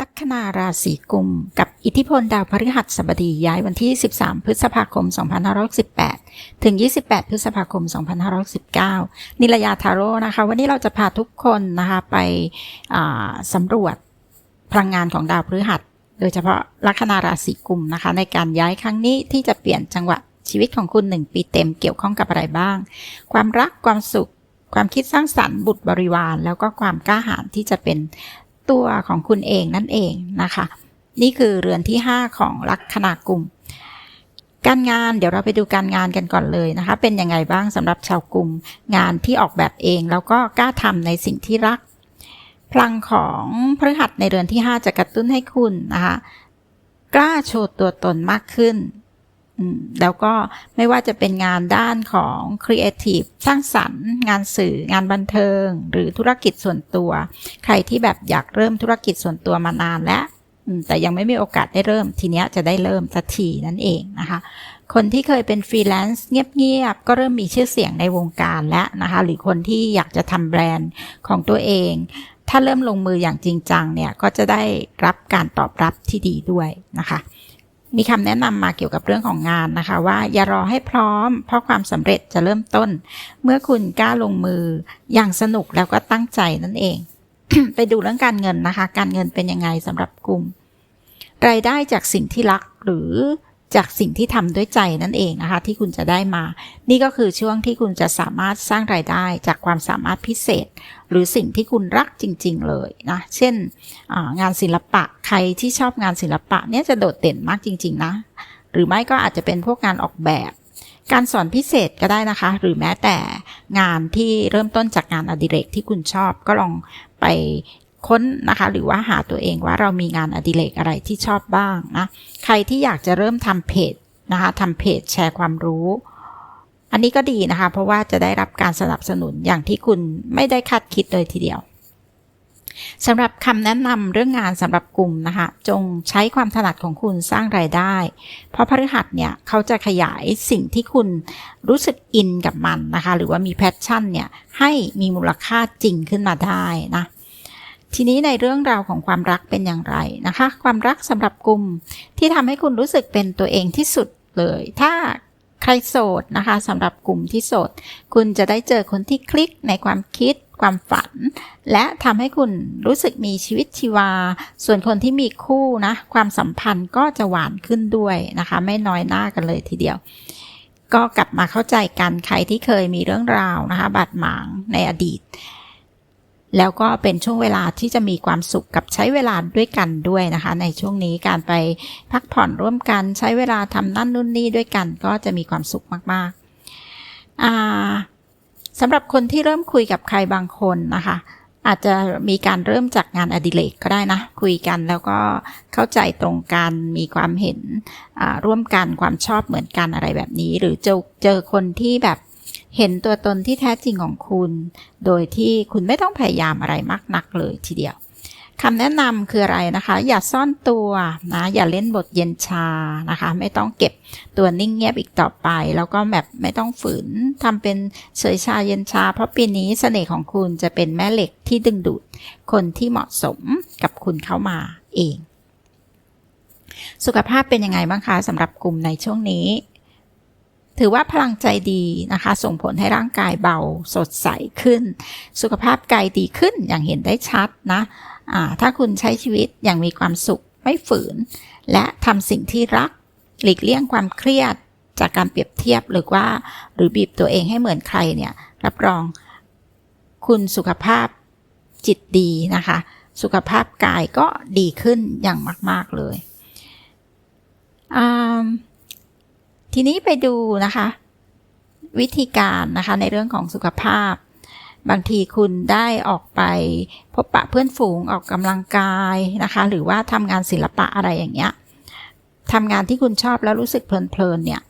ลัคนาราศีกุม กับอิทธิพลดาวพฤหัสบดีย้ายวันที่ 13 พฤษภาคม 2518 ถึง 28 พฤษภาคม 2519 นิลยาทาโร่นะคะ วันนี้เราจะพาทุกคนนะคะไปสำรวจพลังงานของดาวพฤหัส โดยเฉพาะลัคนาราศีกุมนะคะ ในการย้ายครั้งนี้ที่จะเปลี่ยนจังหวะชีวิตของคุณหนึ่งปีเต็มเกี่ยวข้องกับอะไรบ้าง ความรักความสุขความคิดสร้างสรรค์บุตรบริวาร แล้วก็ความกล้าหาญที่จะเป็น ตัวของคุณเองนั่นเองนะคะ นี่คือเรือนที่ 5 ของลัคนากุมการงานเดี๋ยวเราไปดูการงานกันก่อนเลยนะคะ เป็นยังไงบ้างสำหรับชาวกลุ่มงานที่ออกแบบเอง แล้วก็กล้าทำในสิ่งที่รัก พลังของพฤหัสในเรือนที่ 5 จะกระตุ้นให้คุณนะคะกล้าโชว์ตัวตนมากขึ้น แล้วก็ไม่ว่าจะเป็นงานด้านของครีเอทีฟสร้างสรรค์ งานสื่องานบันเทิง หรือธุรกิจส่วนตัว ใครที่แบบอยากเริ่มธุรกิจส่วนตัวมานานแล้วแต่ยังไม่มีโอกาสได้เริ่มทีนี้จะได้เริ่มสักทีนั่นเองนะคะ คนที่เคยเป็นฟรีแลนซ์เงียบๆ ก็เริ่มมีชื่อเสียงในวงการแล้วนะคะ หรือคนที่อยากจะทำแบรนด์ของตัวเอง ถ้าเริ่มลงมืออย่างจริงจังเนี่ยก็จะได้รับการตอบรับที่ดีด้วยนะคะ มีคำแนะนำมาเกี่ยวกับเรื่องของงานนะคะ ว่าอย่ารอให้พร้อม เพราะความสำเร็จจะเริ่มต้น เมื่อคุณกล้าลงมืออย่างสนุกแล้วก็ตั้งใจนั่นเอง ไปดูเรื่องการเงินนะคะ การเงินเป็นยังไงสำหรับกลุ่ม รายได้จากสิ่งที่รักหรือ จากสิ่งที่ทำด้วยใจนั่นเองนะคะ ที่คุณจะได้มา นี่ก็คือช่วงที่คุณจะสามารถสร้างรายได้จากความสามารถพิเศษ หรือสิ่งที่คุณรักจริง ๆ เลยนะ เช่นงานศิลปะใครที่ชอบงานศิลปะเนี่ยจะโดดเด่นมากจริง ๆ นะ หรือไม่ก็อาจจะเป็นพวกงานออกแบบการสอนพิเศษก็ได้นะคะ หรือแม้แต่งานที่เริ่มต้นจากงานอดิเรกที่คุณชอบก็ลองไป ค้นนะคะ หรือว่าหาตัวเองว่าเรามีงานอดิเรกอะไรที่ชอบบ้างนะใครที่อยากจะเริ่มทำเพจนะคะทำเพจแชร์ความรู้ อันนี้ก็ดีนะคะ เพราะว่าจะได้รับการสนับสนุนอย่างที่คุณไม่ได้คาดคิดเลยทีเดียวสำหรับคำแนะนำเรื่องงานสำหรับกลุ่มนะคะ จงใช้ความถนัดของคุณสร้างรายได้ เพราะพฤหัสเนี่ยเขาจะขยายสิ่งที่คุณรู้สึกอินกับมันนะคะ หรือว่ามีแพชชั่นเนี่ยให้มีมูลค่าจริงขึ้นมาได้นะ ทีนี้ในเรื่องราวของความรักเป็นอย่างไรนะคะ ความรักสำหรับกลุ่มที่ทำให้คุณรู้สึกเป็นตัวเองที่สุดเลย ถ้าใครโสดนะคะสำหรับกลุ่มที่โสด คุณจะได้เจอคนที่คลิกในความคิดความฝัน และทำให้คุณรู้สึกมีชีวิตชีวา ส่วนคนที่มีคู่นะความสัมพันธ์ก็จะหวานขึ้นด้วยนะคะ ไม่น้อยหน้ากันเลยทีเดียว ก็กลับมาเข้าใจกันใครที่เคยมีเรื่องราวนะคะบาดหมางในอดีต แล้วก็เป็นช่วงเวลาที่จะมีความสุขกับใช้เวลาด้วยกันด้วยนะคะ ในช่วงนี้การไปพักผ่อนร่วมกันใช้เวลาทำนั่นนู่นนี่ด้วยกัน ก็จะมีความสุขมากๆสำหรับคนที่เริ่มคุยกับใครบางคนนะคะ อาจจะมีการเริ่มจากงานอดิเรกก็ได้นะ คุยกันแล้วก็เข้าใจตรงกันมีความเห็นร่วมกันความชอบเหมือนกันอะไรแบบนี้ หรือเจอเจอคนที่แบบ เห็นตัวตนที่แท้จริงของคุณ โดยที่คุณไม่ต้องพยายามอะไรมากนักเลยทีเดียวคำแนะนำคืออะไรนะคะ อย่าซ่อนตัวนะอย่าเล่นบทเย็นชานะคะ ไม่ต้องเก็บตัวนิ่งเงียบอีกต่อไป แล้วก็แบบไม่ต้องฝืนทำเป็นเฉยชาเย็นชา เพราะปีนี้เสน่ห์ของคุณจะเป็นแม่เหล็กที่ดึงดูด คนที่เหมาะสมกับคุณเข้ามาเอง สุขภาพเป็นยังไงบ้างคะสำหรับกลุ่มในช่วงนี้ ถือว่าพลังใจดีนะคะ ส่งผลให้ร่างกายเบาสดใสขึ้น สุขภาพกายดีขึ้นอย่างเห็นได้ชัดนะะถ้าคุณใช้ชีวิตอย่างมีความสุขไม่ฝืน และทำสิ่งที่รัก หลีกเลี่ยงความเครียดจากการเปรียบเทียบหรือว่า หรือบีบตัวเองให้เหมือนใครเนี่ยรับรอง คุณสุขภาพจิตดีนะคะ สุขภาพกายก็ดีขึ้นอย่างมาก ๆเลย ทีนี้ไปดูนะคะ วิธีการนะคะในเรื่องของสุขภาพ บางทีคุณได้ออกไปพบปะเพื่อนฝูงออกกำลังกายนะคะ หรือว่าทำงานศิลปะอะไรอย่างเงี้ยทำงานที่คุณชอบแล้วรู้สึกเพลินๆเนี่ย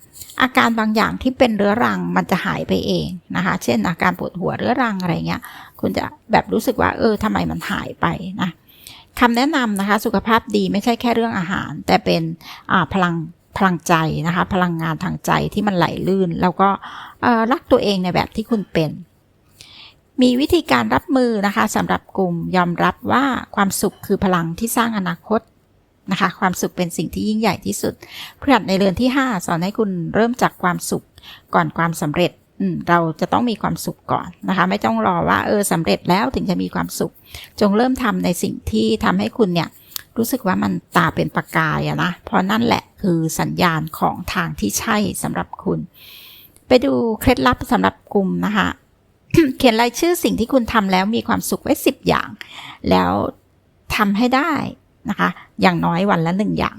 อาการบางอย่างที่เป็นเรื้อรังมันจะหายไปเองนะคะ เช่น อาการปวดหัวเรื้อรังอะไรเงี้ย คุณจะแบบรู้สึกว่า เออทำไมมันหายไปนะคำแนะนำนะคะ สุขภาพดีไม่ใช่แค่เรื่องอาหาร แต่เป็นพลัง ลังใจนะคะ พลังงานทางใจที่มันไหลลื่น แล้วก็รักตัวเองในแบบที่คุณเป็น มีวิธีการรับมือนะคะสำหรับกลุ่มยอมรับว่าความสุขคือพลังที่สร้างอนาคตนะคะ ความสุขเป็นสิ่งที่ยิ่งใหญ่ที่สุดพฤหัสในเรือนที่ 5 สอนให้คุณเริ่มจากความสุขก่อนความสำเร็จเราจะต้องมีความสุขก่อนนะคะ ไม่ต้องรอว่าเออสำเร็จแล้วถึงจะมีความสุข จงเริ่มทำในสิ่งที่ทำให้คุณเนี่ย รู้สึกว่ามันตาเป็นประกายอะนะ เพราะนั่นแหละคือสัญญาณของทางที่ใช่สำหรับคุณ ไปดูเคล็ดลับสำหรับกลุ่มนะคะเขียนรายชื่อสิ่งที่คุณทำแล้วมีความสุขไว้สิบอย่าง แล้วทำให้ได้นะคะ อย่างน้อยวันละหนึ่งอย่าง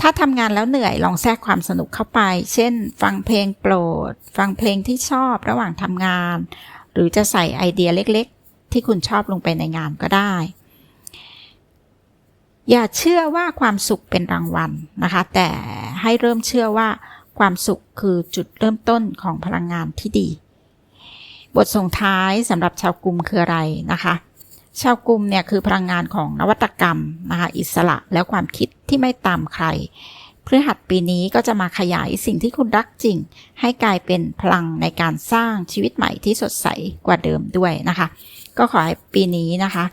ถ้าทำงานแล้วเหนื่อยลองแทรกความสนุกเข้าไป เช่น ฟังเพลงโปรด ฟังเพลงที่ชอบระหว่างทำงาน หรือจะใส่ไอเดียเล็กๆ ที่คุณชอบลงไปในงานก็ได้ อย่าเชื่อว่าความสุขเป็นรางวัลนะคะ แต่ให้เริ่มเชื่อว่าความสุขคือจุดเริ่มต้นของพลังงานที่ดี บทส่งท้ายสำหรับชาวกลุ่มคืออะไรนะคะ ชาวกลุ่มเนี่ยคือพลังงานของนวัตกรรมนะคะอิสระแล้วความคิดที่ไม่ตามใครพฤหัสปีนี้ก็จะมาขยายสิ่งที่คุณรักจริง ให้กลายเป็นพลังในการสร้างชีวิตใหม่ที่สดใสกว่าเดิมด้วยนะคะ ก็ขอให้ปีนี้นะคะ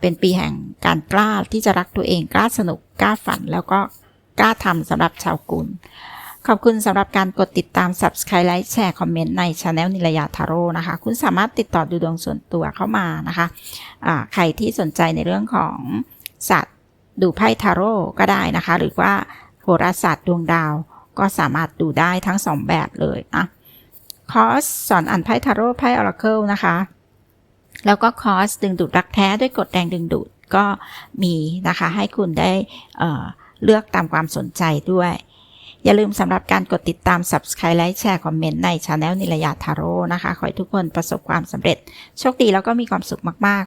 เป็นปีแห่งการกล้าที่จะรักตัวเองกล้าสนุกกล้าฝัน แล้วก็กล้าทำสำหรับชาวกุล ขอบคุณสำหรับการกดติดตาม Subscribe ไลค์แชร์คอมเมนต์ใน Channel นิลยาทาโร่นะคะ คุณสามารถติดต่อดูดวงส่วนตัวเข้ามานะคะะใครที่สนใจในเรื่องของศาสตร์ดูไพ่ทาโร่ก็ได้นะคะ หรือว่าโหราศาสตร์ดวงดาวก็สามารถดูได้ทั้งสองแบบเลยนะคอร์สสอนอ่านไพ่ทาโร่ไพ่ออราเคิลนะคะ แล้วก็คอร์สดึงดูดรักแท้ด้วยกฎแรงดึงดูดก็มีนะคะ ให้คุณได้เเลือกตามความสนใจด้วย อย่าลืมสำหรับการกดติดตาม Subscribe ไลค์แชร์คอมเมนต์ในช anel นิรยาทาโร่นะคะ ขอให้ทุกคนประสบความสำเร็จ โชคดีแล้วก็มีความสุขมาก